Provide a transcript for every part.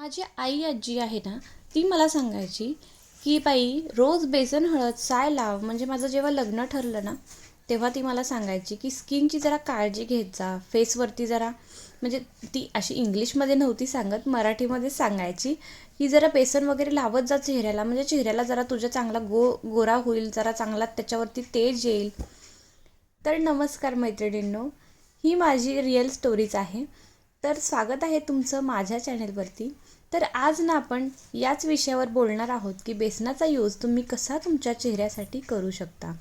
माझी आई आजी आहे ना ती मला सांगायची की बाई रोज बेसन हळद साय लाव. म्हणजे माझं जेव्हा लग्न ठरलं ना तेव्हा ती मला सांगायची की स्किनची जरा काळजी घेत जा फेसवरती जरा. म्हणजे ती अशी इंग्लिशमध्ये नव्हती सांगत मराठीमध्ये सांगायची की जरा बेसन वगैरे लावत जा चेहऱ्याला म्हणजे चेहऱ्याला जरा तुझ्या चांगला गो गोरा होईल जरा चांगला त्याच्यावरती तेज येईल. तर नमस्कार मैत्रिणींनो ही माझी रिअल स्टोरीज आहे. तर स्वागत आहे तुमचं माझ्या चॅनेलवरती तर आज ना आपण याच विषयावर बोलणार आहोत की बेसनाचा यूज तुम्ही कसा तुमच्या चेहऱ्यासाठी करू शकता.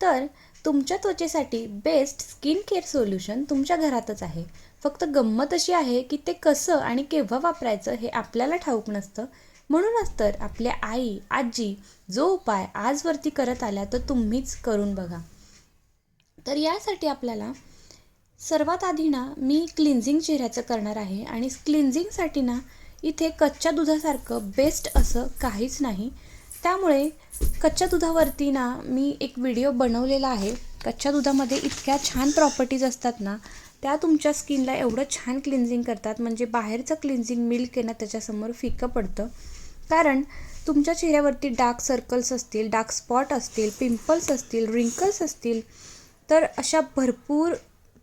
तर तुमच्या त्वचेसाठी बेस्ट स्किन केअर सोल्युशन तुमच्या घरातच आहे. फक्त गंमत अशी आहे की ते कसं आणि केव्हा वापरायचं हे आपल्याला ठाऊक नसतं. म्हणूनच तर आपल्या आई आजी जो उपाय आजवरती करत आल्या तर तुम्हीच करून बघा. तर यासाठी आपल्याला सर्वात आधी ना मी क्लिन्झिंग चेहऱ्याचं करणार आहे आणि क्लिन्झिंगसाठी ना इथे कच्च्या दुधासारखं बेस्ट असं काहीच नाही. त्यामुळे कच्च्या दुधावरती ना मी एक व्हिडिओ बनवलेला आहे. कच्च्या दुधामध्ये इतक्या छान प्रॉपर्टीज असतात ना त्या तुमच्या स्किनला एवढं छान क्लिन्झिंग करतात. म्हणजे बाहेरचं क्लिन्झिंग मिल्क आहे ना त्याच्यासमोर फिकं पडतं. कारण तुमच्या चेहऱ्यावरती डार्क सर्कल्स असतील डार्क स्पॉट असतील पिंपल्स असतील रिंकल्स असतील तर अशा भरपूर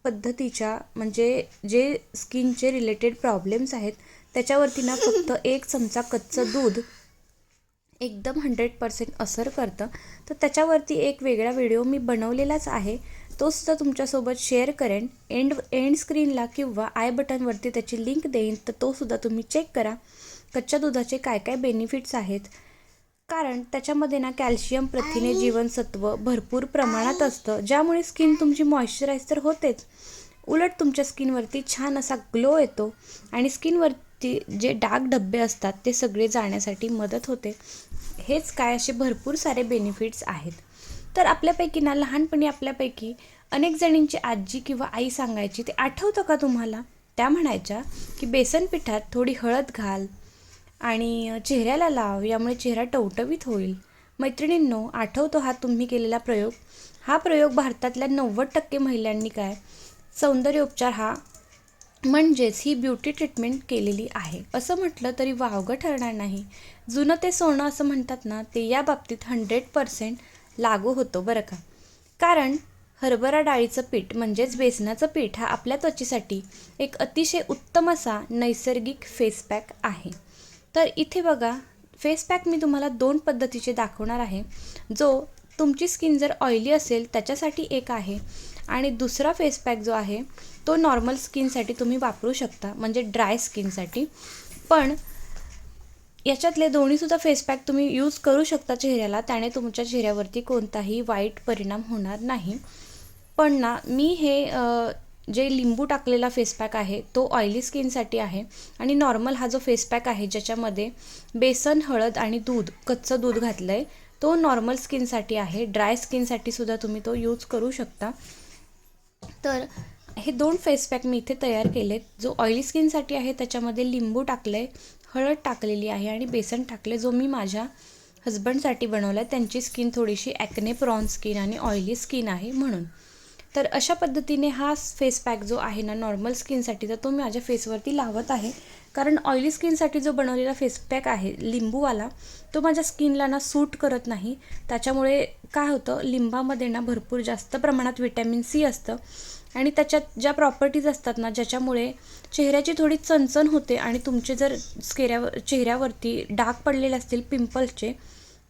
पद्धतीच्या म्हणजे जे स्किनचे रिलेटेड प्रॉब्लेम्स आहेत त्याच्यावरती ना फक्त एक चमचा कच्चं दूध एकदम हंड्रेड पर्सेंट असर करतं. तर त्याच्यावरती एक वेगळा व्हिडिओ मी बनवलेलाच आहे. तो सुद्धा तुमच्यासोबत शेअर करेन. एंड एंड स्क्रीनला किंवा आय बटनवरती त्याची लिंक देईन तर तो सुद्धा तुम्ही चेक करा. कच्च्या दुधाचे काय काय बेनिफिट्स आहेत? कारण त्याच्यामध्ये ना कॅल्शियम प्रथिने जीवनसत्व भरपूर प्रमाणात असतं. ज्यामुळे स्किन तुमची मॉइश्चराईज तर होतेच. उलट तुमच्या स्किनवरती छान असा ग्लो येतो. आणि ती जे डाग डब्बे असतात ते सगळे जाण्यासाठी मदत होते. हेच काय असे भरपूर सारे बेनिफिट्स आहेत. तर आपल्यापैकी ना लहानपणी आपल्यापैकी अनेक जणींची आजी किंवा आई सांगायची ते आठवतं का तुम्हाला? त्या म्हणायच्या की बेसन पिठात थोडी हळद घाल आणि चेहऱ्याला लाव यामुळे चेहरा टवटवीत होईल. मैत्रिणींनो आठवतो हा तुम्ही केलेला प्रयोग. हा प्रयोग भारतातल्या नव्वद टक्के महिलांनी काय? सौंदर्योपचार हा म्हणजेच ही ब्युटी ट्रीटमेंट केलेली आहे. असं म्हटलं तरी वावगं ठरणार नाही. जुनं ते सोनं असं म्हणतात ना ते या बाबतीत हंड्रेड पर्सेंट लागू होतो बरं का. कारण हरभरा डाळीचं पीठ म्हणजेच बेसनाचं पीठ हा आपल्या त्वचेसाठी एक अतिशय उत्तम असा नैसर्गिक फेस पॅक आहे. तर इथे बघा फेस पॅक मी तुम्हाला दोन पद्धतीचे दाखवणार आहे. जो तुमची स्किन जर ऑइली असेल त्याच्यासाठी एक आहे. आणि दुसरा फेस पॅक जो आहे तो नॉर्मल स्किनसाठी तुम्ही वापरू शकता म्हणजे ड्राय स्किनसाठी पण याच्यातले दोन्हीसुद्धा फेस पॅक तुम्ही यूज करू शकता चेहऱ्याला त्याने तुमच्या चेहऱ्यावरती कोणताही वाईट परिणाम होणार नाही. पण ना मी हे जे लिंबू टाकलेला फेस पॅक आहे तो ऑइली स्किनसाठी आहे. आणि नॉर्मल हा जो फेस पॅक आहे ज्याच्यामध्ये बेसन हळद आणि दूध कच्चं दूध घातलं आहे तो नॉर्मल स्किनसाठी आहे. ड्राय स्किनसाठी सुद्धा तुम्ही तो यूज करू शकता. तर हे दोन फेस पॅक मी इथे तयार केलेत. जो ऑइली स्किनसाठी आहे त्याच्यामध्ये लिंबू टाकलं आहे हळद टाकलेली आहे आणि बेसन टाकले जो मी माझ्या हजबंडसाठी बनवला आहे त्यांची स्किन थोडीशी ॲक्ने प्रॉन स्किन आणि ऑइली स्किन आहे म्हणून. तर अशा पद्धतीने हा फेस पॅक जो आहे ना नॉर्मल स्किनसाठी तर तो मी माझ्या फेसवरती लावत आहे. कारण ऑइली स्किनसाठी जो बनवलेला फेस पॅक आहे लिंबूवाला तो माझ्या स्किनला ना सूट करत नाही. त्याच्यामुळे काय होतं लिंबामध्ये ना भरपूर जास्त प्रमाणात विटॅमिन सी असतं. आणि त्याच्यात ज्या प्रॉपर्टीज असतात ना ज्याच्यामुळे चेहऱ्याची थोडी चणचण होते आणि तुमचे जर स्केऱ्यावर चेहऱ्यावरती डाग पडलेले असतील पिंपल्सचे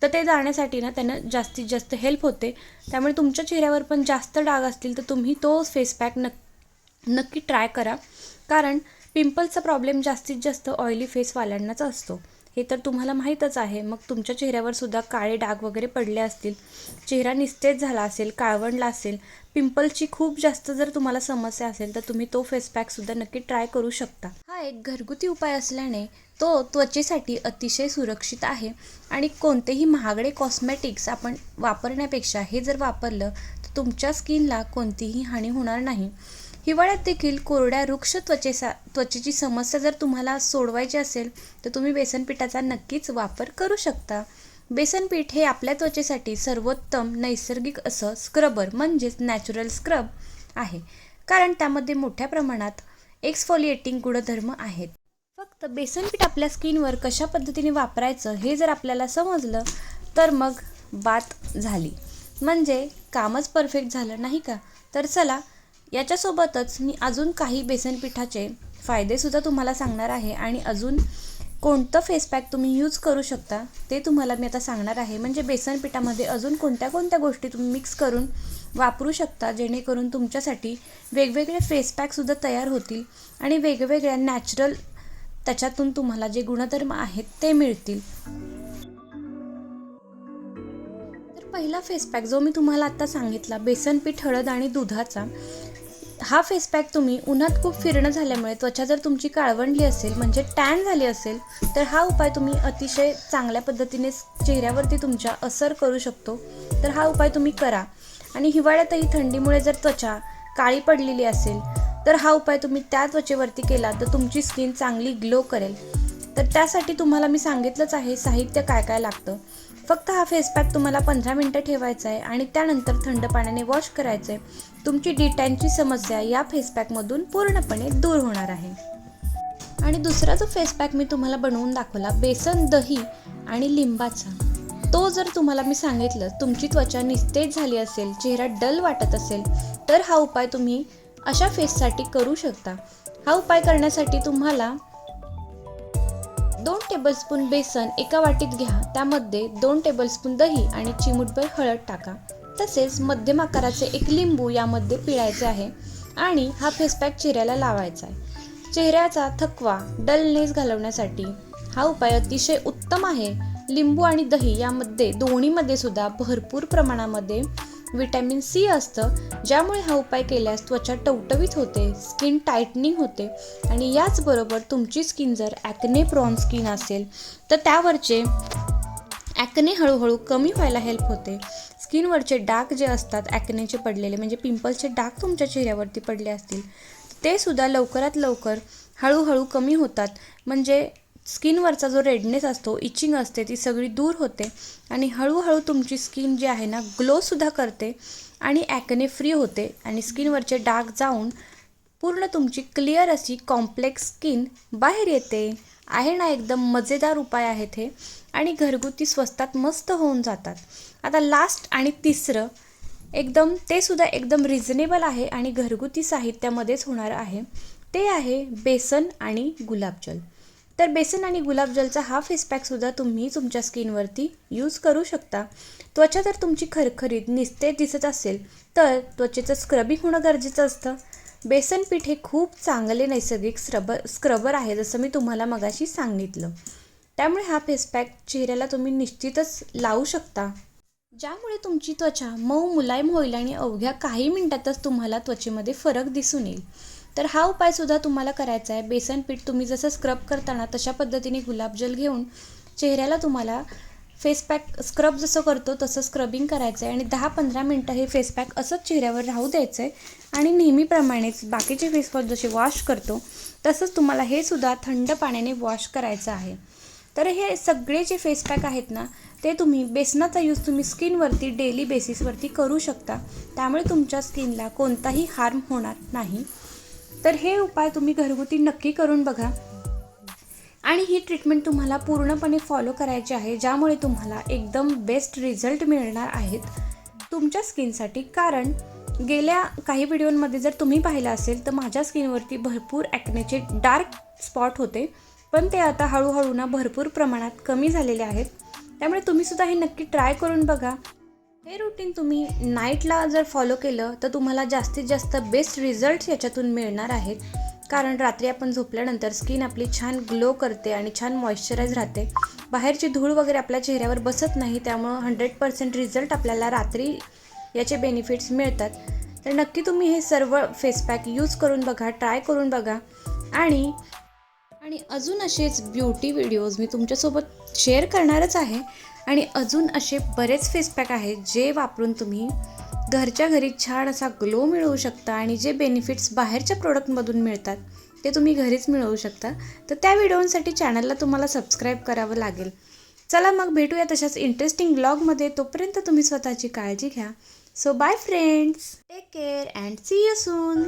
तर ते जाण्यासाठी ना त्यांना जास्तीत जास्त हेल्प होते. त्यामुळे तुमच्या चेहऱ्यावर पण जास्त डाग असतील तर तुम्ही तो फेस पॅक नक् नक्की ट्राय करा. कारण पिंपल्सचा प्रॉब्लेम जास्तीत जास्त ऑइली फेसवाल्यांनाच असतो. हे तर तुम्हाला माहीतच आहे. मग तुमच्या चेहऱ्यावर सुद्धा काळे डाग वगैरे पडले असतील चेहरा निस्तेज झाला असेल काळवंडला असेल पिंपलची खूप जास्त जर तुम्हाला समस्या असेल तर तुम्ही तो फेस पॅकसुद्धा नक्की ट्राय करू शकता. हा एक घरगुती उपाय असल्याने तो त्वचेसाठी अतिशय सुरक्षित आहे आणि कोणतेही महागडे कॉस्मेटिक्स आपण वापरण्यापेक्षा हे जर वापरलं तर तुमच्या स्किनला कोणतीही हानी होणार नाही. हिवाळ्यात देखील कोरड्या वृक्ष त्वचेसा त्वचेची समस्या जर तुम्हाला सोडवायची असेल तर तुम्ही बेसन पिठाचा नक्कीच वापर करू शकता. बेसन पीठ हे आपल्या त्वचेसाठी सर्वोत्तम नैसर्गिक असं स्क्रबर म्हणजेच नॅचरल स्क्रब आहे. कारण त्यामध्ये मोठ्या प्रमाणात एक्सफोलिएटिंग गुणधर्म आहेत. फक्त बेसनपीठ आपल्या स्किनवर कशा पद्धतीने वापरायचं हे जर आपल्याला समजलं तर मग बात झाली. म्हणजे कामच परफेक्ट झालं नाही का? तर चला याच्यासोबतच मी अजून काही बेसनपीठाचे फायदेसुद्धा तुम्हाला सांगणार आहे आणि अजून कोणतं फेस पॅक तुम्ही यूज करू शकता ते तुम्हाला मी आता सांगणार आहे. म्हणजे बेसन पिठामध्ये अजून कोणत्या कोणत्या गोष्टी तुम्ही मिक्स करून वापरू शकता जेणेकरून तुमच्यासाठी वेगवेगळे फेस पॅकसुद्धा तयार होतील आणि वेगवेगळ्या नॅचरल त्याच्यातून तुम्हाला जे गुणधर्म आहेत ते मिळतील. तर पहिला फेस पॅक जो मी तुम्हाला आत्ता सांगितला बेसन पीठ हळद आणि दुधाचा हा फेस पॅक तुम्ही उन्हात खूप फिरणं झाल्यामुळे त्वचा जर तुमची काळवंडली असेल म्हणजे टॅन झाली असेल तर हा उपाय तुम्ही अतिशय चांगल्या पद्धतीने चेहऱ्यावरती तुमच्या असर करू शकतो. तर हा उपाय तुम्ही करा. आणि हिवाळ्यातही थंडीमुळे जर त्वचा काळी पडलेली असेल तर हा उपाय तुम्ही त्या त्वचेवरती केला तर तुमची स्किन चांगली ग्लो करेल. तर त्यासाठी तुम्हाला मी सांगितलंच आहे साहित्य काय काय लागतं. फक्त हा फेस पॅक तुम्हाला पंधरा मिनटं ठेवायचा आहे आणि त्यानंतर थंड पाण्याने वॉश करायचं आहे तुमची डिटॅनची समस्या या फेस पॅकमधून पूर्णपणे दूर होणार आहे. आणि दुसरा जो फेस पॅक मी तुम्हाला बनवून दाखवला बेसन दही आणि लिंबाचा. तो जर तुम्हाला मी सांगितलं तुमची त्वचा निस्तेज झाली असेल चेहरा डल वाटत असेल तर हा उपाय तुम्ही अशा फेससाठी करू शकता. हा उपाय करण्यासाठी तुम्हाला दोन टेबलस्पून बेसन एका वाटीत घ्या. त्यामध्ये दोन टेबलस्पून दही आणि चिमूटभर हळद टाका. तसेच मध्यम आकाराचे एक लिंबू यामध्ये पिळायचे आहे आणि हा फेसपॅक चेहऱ्याला लावायचा आहे. चेहऱ्याचा थकवा डलनेस घालवण्यासाठी हा उपाय अतिशय उत्तम आहे. लिंबू आणि दही यामध्ये दोन्हीमध्ये सुद्धा भरपूर प्रमाणामध्ये विटॅमिन सी असतं ज्यामुळे हा उपाय केल्यास त्वचा टवटवीत होते स्किन टायटनिंग होते आणि याचबरोबर तुमची स्किन जर ॲक्ने प्रॉन स्किन असेल तर त्यावरचे ॲक्ने हळूहळू कमी व्हायला हेल्प होते. स्किनवरचे डाग जे असतात ॲक्नेचे पडलेले म्हणजे पिंपल्सचे डाग तुमच्या चेहऱ्यावरती पडले असतील ते सुद्धा लवकरात लवकर हळूहळू कमी होतात. म्हणजे स्किनवरचा जो रेडनेस असतो इचिंग असते ती सगळी दूर होते. आणि हळूहळू तुमची स्किन जी आहे ना ग्लोसुद्धा करते आणि ॲकने फ्री होते. आणि स्किनवरचे डाग जाऊन पूर्ण तुमची क्लिअर अशी कॉम्प्लेक्स स्किन बाहेर येते. आहे ना एकदम मजेदार उपाय आहेत हे. आणि घरगुती स्वस्तात मस्त होऊन जातात. आता लास्ट आणि तिसरं एकदम ते सुद्धा एकदम रिझनेबल आहे आणि घरगुती साहित्यामध्येच होणार आहे. ते आहे बेसन आणि गुलाबजल. तर बेसन आणि गुलाबजलचा हा फेसपॅकसुद्धा तुम्ही तुमच्या स्किनवरती यूज करू शकता. त्वचा जर तुमची खरखरीत निस्तेज दिसत असेल तर त्वचेचं स्क्रबिंग होणं गरजेचं असतं. बेसन पीठ हे खूप चांगले नैसर्गिक स्क्रबर स्क्रबर आहे जसं मी तुम्हाला मगाशी सांगितलं. त्यामुळे हा फेसपॅक चेहऱ्याला तुम्ही निश्चितच लावू शकता. ज्यामुळे तुमची त्वचा मऊ मुलायम होईल आणि अवघ्या काही मिनिटातच तुम्हाला त्वचेमध्ये फरक दिसून येईल. तर हा उपायसुद्धा तुम्हाला करायचा आहे. बेसन पीठ तुम्ही जसं स्क्रब करताना तशा पद्धतीने गुलाबजल घेऊन चेहऱ्याला तुम्हाला फेस पॅक स्क्रब जसं करतो तसं स्क्रबिंग करायचं आहे. आणि दहा पंधरा मिनटं हे फेस पॅक असंच चेहऱ्यावर राहू द्यायचं आहे. आणि नेहमीप्रमाणेच बाकीचे फेसवॉश जसे वॉश करतो तसंच तुम्हाला हे सुद्धा थंड पाण्याने वॉश करायचं आहे. तर हे सगळे जे फेस पॅक आहेत ना ते तुम्ही बेसनाचा यूज तुम्ही स्किनवरती डेली बेसिसवरती करू शकता. त्यामुळे तुमच्या स्किनला कोणताही हार्म होणार नाही. तर हे उपाय तुम्ही घरगुती नक्की करून बघा. आणि ही ट्रीटमेंट तुम्हाला पूर्णपणे फॉलो करायची आहे ज्यामुळे तुम्हाला एकदम बेस्ट रिझल्ट मिळणार आहेत तुमच्या स्किनसाठी कारण गेल्या काही व्हिडिओमध्ये जर तुम्ही पाहिलं असेल तर माझ्या स्किनवरती भरपूर ॲक्नेचे डार्क स्पॉट होते. पण ते आता हळूहळू ना भरपूर प्रमाणात कमी झालेले आहेत. त्यामुळे तुम्हीसुद्धा हे नक्की ट्राय करून बघा. हे रुटीन तुम्ही नाईटला जर फॉलो केलं तर तुम्हाला जास्तीत जास्त बेस्ट रिझल्ट याच्यातून मिळणार आहेत. कारण रात्री आपण झोपल्यानंतर स्किन आपली छान ग्लो करते आणि छान मॉइश्चराईज राहते. बाहेरची धूळ वगैरे आपल्या चेहऱ्यावर बसत नाही त्यामुळं हंड्रेड पर्सेंट रिझल्ट आपल्याला रात्री याचे बेनिफिट्स मिळतात. तर नक्की तुम्ही हे सर्व फेसपॅक यूज करून बघा ट्राय करून बघा. आणि आणि अजून असेच ब्युटी व्हिडिओज मी तुमच्यासोबत शेअर करणारच आहे. आणि अजून असे बरेच फेसपॅक आहेत जे वापरून तुम्ही घरच्या घरी छान असा ग्लो मिळवू शकता आणि जे बेनिफिट्स बाहेरच्या प्रोडक्टमधून मिळतात ते तुम्ही घरीच मिळवू शकता. तर त्या व्हिडिओसाठी चॅनलला तुम्हाला सबस्क्राईब करावं लागेल. चला मग भेटूया तशाच इंटरेस्टिंग ब्लॉगमध्ये तोपर्यंत तुम्ही स्वतःची काळजी घ्या. So bye friends take care and see you soon